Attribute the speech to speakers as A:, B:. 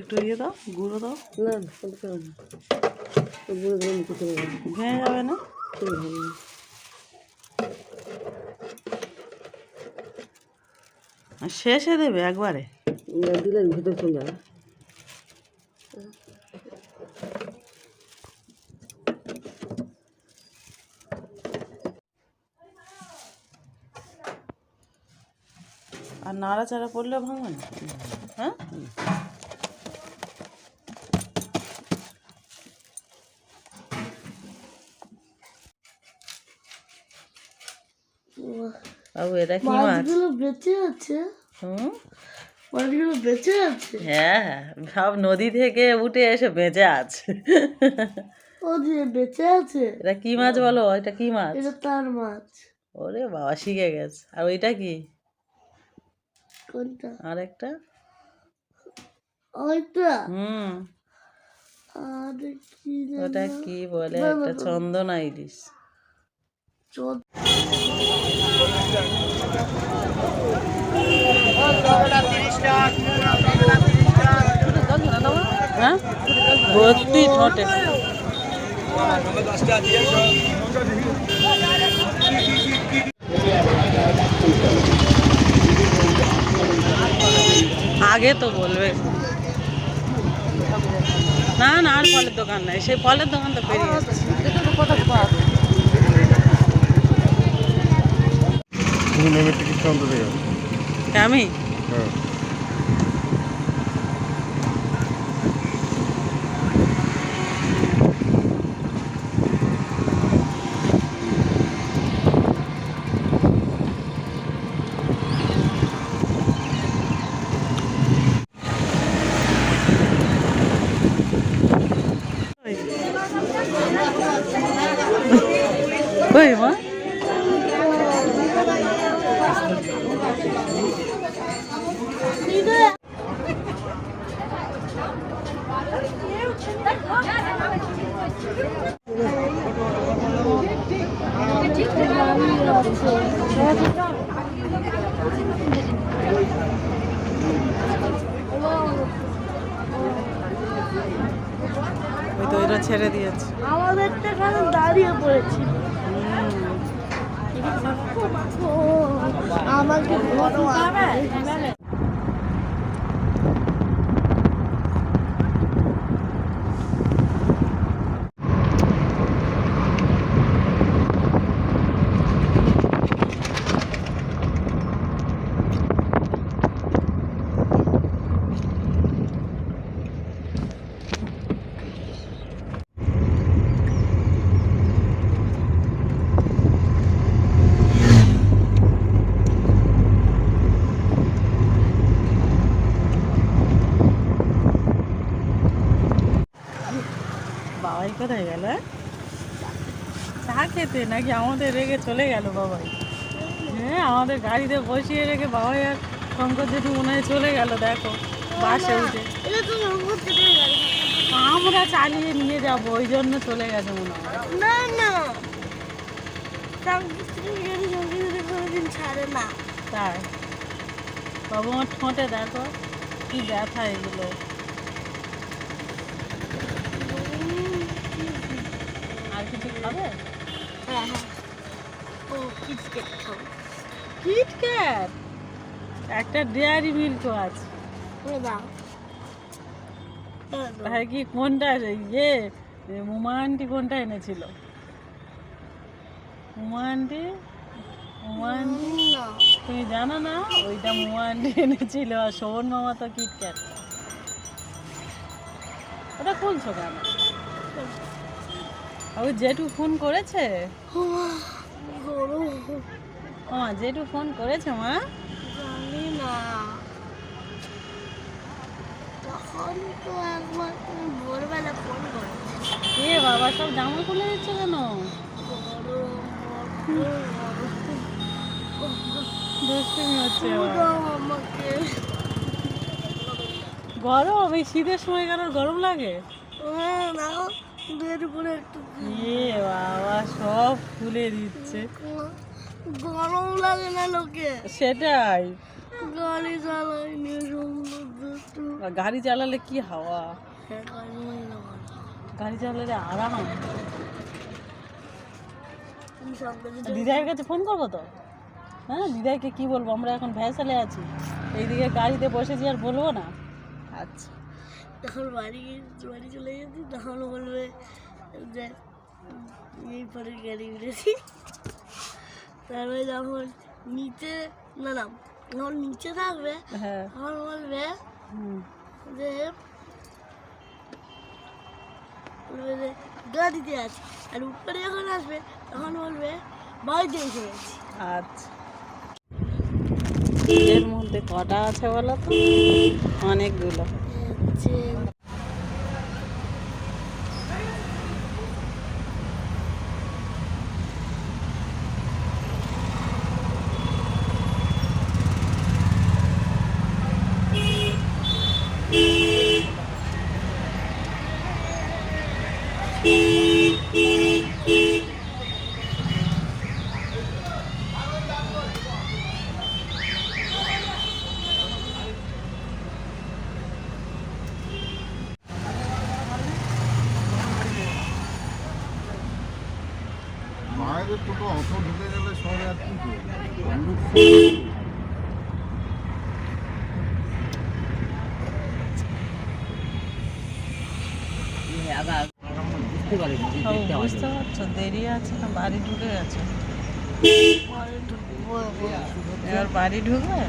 A: একটু ইয়ে দাও গুঁড়ো দাও।
B: না মুখে চলে যাবে।
A: ভেঙে যাবে না?
B: চলে যাবে।
A: শেষে দেবে একবারে?
B: না দিলে ভেতর চলে যাবে।
A: আর নাড়াচাড়া পড়লে ভাঙবে না হ্যাঁ? বাবু এটা কি মাছ?
B: মাছগুলো বেঁচে আছে।
A: হুম?
B: মাছগুলো বেঁচে আছে।
A: হ্যাঁ সব নদী থেকে উঠে এসে বেঁচে আছে।
B: ও যে বেঁচে আছে।
A: এটা কি মাছ বলো? এটা কি মাছ?
B: এটা তার মাছ।
A: ওরে বাবা শিখে গেছে। আর ওইটা কি?
B: কোনটা?
A: আর একটা
B: ওইটা
A: হুম।
B: আর কি
A: ওটা কি বলে? একটা চন্দনা ইলিশ হ্যাঁ? ভর্তি ঠোঁটে। আগে তো বলবে। না না আর ফলের দোকান নাই সেই ফলের দোকান তো পেরিয়ে আমি? কই মা। ওই তো ছেড়ে দিয়েছে।
B: আমাদেরটা এখানে দাঁড়িয়ে পড়েছি আমাকে বড়
A: বাবাই কোথায় গেল হ্যাঁ? চা খেতে নাকি আমাদের রেগে চলে গেল বাবাই? হ্যাঁ আমাদের গাড়িতে বসিয়ে রেখে বাবাই আর শঙ্কর জেঠু মনে হয় চলে গেল দেখো বাসে উঠে। আমরা চালিয়ে নিয়ে যাব ওই জন্য চলে গেছে মনে হয়।
B: না না।
A: তাই। বাবু আমার ঠোঁটে দেখো কি ব্যথা এগুলো আর কিছু খাবে
B: হ্যাঁ হ্যাঁ। ও কিটকেট খাব
A: কিটক্যাট একটা ডেয়ারি মিল্কও আছে। ভাই কি কোনটা ইয়ে আন্টি কোনটা এনেছিল? আন্টি আন্টি তুমি জানো না? ওইটা মুমা আন্টি এনেছিল। আর শোভন মামা তো কিটক্যাট ওটা খুলছো কেন? ও জেঠু ফোন করেছে?
B: গরম
A: ও জেঠু ফোন করেছে মা?
B: জানি না। তখন তো একবার ভোরবেলা ফোন করেছি।
A: এ বাবা সব জামা খুলে দিচ্ছে কেন? দুষ্টুমি হচ্ছে এবার।
B: আমাকে।
A: গরম? এই শীতের সময় কারোর গরম লাগে?
B: হ্যাঁ
A: এ বাবা সব খুলে দিচ্ছে।
B: গরম লাগে না লোকে।
A: সেটাই।
B: গাড়ি চালাইনি
A: গাড়ি চালালে কি হাওয়া?
B: গাড়ি
A: চালালে আরাম। দিদাইয়ের কাছে ফোন করব তো? হ্যাঁ দিদাইকে কি বলব? আমরা এখন ভ্যাসালে আছি। এইদিকে গাড়িতে বসেছি আর বলব না? আচ্ছা।
B: যখন বাড়ি বাড়ি চলে যেতি তখন বলবে যে এই পরে গাড়ি উঠেছি তারপরে যখন নিচে না না যখন নিচে থাকবে
A: হ্যাঁ।
B: তখন বলবে যে বলবে যে গাড়িতে আছি। আর উপরে যখন আসবে তখন বলবে বাড়িতে এসে গেছি
A: আচ্ছা। এর মধ্যে কটা আছে বলো তো? অনেকগুলো।
B: হচ্ছে
C: বাইরে টোটো অত ঢুকে গেলে শহরে আর কি
A: বুঝতে পারছ দেরি আছে না বাড়ি ঢুকে গেছে। এবার বাড়ি ঢুকবে?